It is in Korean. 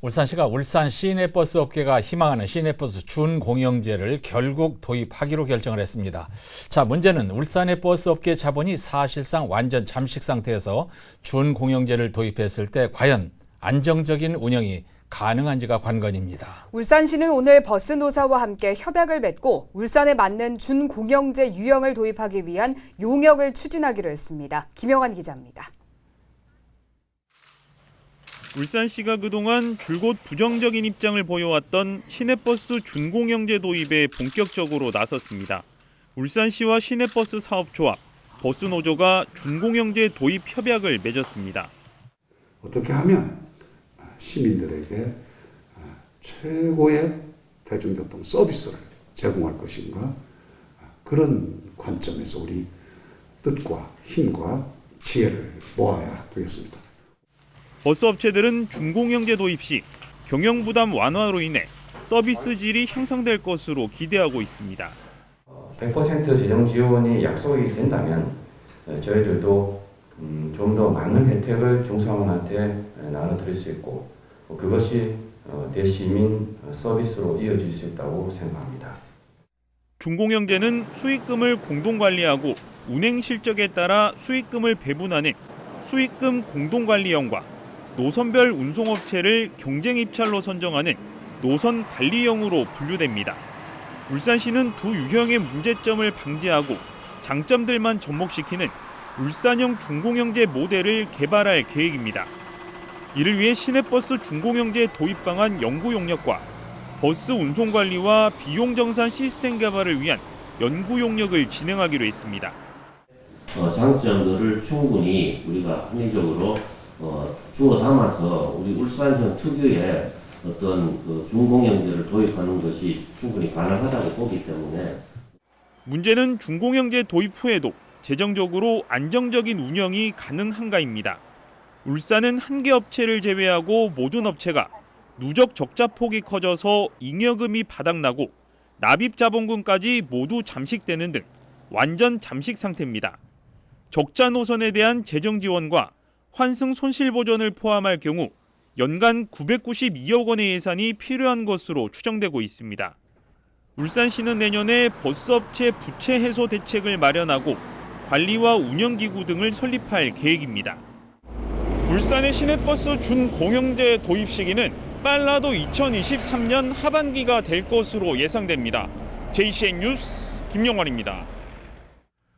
울산시가 울산 시내버스 업계가 희망하는 시내버스 준공영제를 결국 도입하기로 결정을 했습니다. 자, 문제는 울산의 버스 업계 자본이 사실상 완전 잠식 상태에서 준공영제를 도입했을 때 과연 안정적인 운영이 가능한지가 관건입니다. 울산시는 오늘 버스 노사와 함께 협약을 맺고 울산에 맞는 준공영제 유형을 도입하기 위한 용역을 추진하기로 했습니다. 김영환 기자입니다. 울산시가 그동안 줄곧 부정적인 입장을 보여왔던 시내버스 준공영제 도입에 본격적으로 나섰습니다. 울산시와 시내버스 사업조합, 버스노조가 준공영제 도입 협약을 맺었습니다. 어떻게 하면 시민들에게 최고의 대중교통 서비스를 제공할 것인가 그런 관점에서 우리 뜻과 힘과 지혜를 모아야 되겠습니다. 버스 업체들은 준공영제 도입 시 경영 부담 완화로 인해 서비스 질이 향상될 것으로 기대하고 있습니다. 100% 재정 지원이 약속이 된다면 어, 저희들도 음, 좀더 많은 혜택을 중소상원한테 나눠드릴 수 있고 어, 그것이 어, 대시민 서비스로 이어질 수 있다고 생각합니다. 준공영제는 수익금을 공동 관리하고 운행 실적에 따라 수익금을 배분하는 수익금 공동 관리형과 노선별 운송업체를 경쟁 입찰로 선정하는 노선 관리형으로 분류됩니다. 울산시는 두 유형의 문제점을 방지하고 장점들만 접목시키는 울산형 준공영제 모델을 개발할 계획입니다. 이를 위해 시내버스 준공영제 도입 방안 연구 용역과 버스 운송 관리와 비용 정산 시스템 개발을 위한 연구 용역을 진행하기로 했습니다. 어, 장점들을 충분히 우리가 합리적으로 어, 주워 담아서 우리 울산형 특유의 어떤 그 중공영제를 도입하는 것이 충분히 가능하다고 보기 때문에 문제는 준공영제 도입 후에도 재정적으로 안정적인 운영이 가능한가입니다. 울산은 한 개 업체를 제외하고 모든 업체가 누적 적자 폭이 커져서 잉여금이 바닥나고 납입 자본금까지 모두 잠식되는 등 완전 잠식 상태입니다. 적자 노선에 대한 재정 지원과 환승 손실 보전을 포함할 경우 연간 992억 원의 예산이 필요한 것으로 추정되고 있습니다. 울산시는 내년에 버스업체 부채 해소 대책을 마련하고 관리와 운영기구 등을 설립할 계획입니다. 울산의 시내버스 준공영제 도입 시기는 빨라도 2023년 하반기가 될 것으로 예상됩니다. JCN 뉴스 김영환입니다.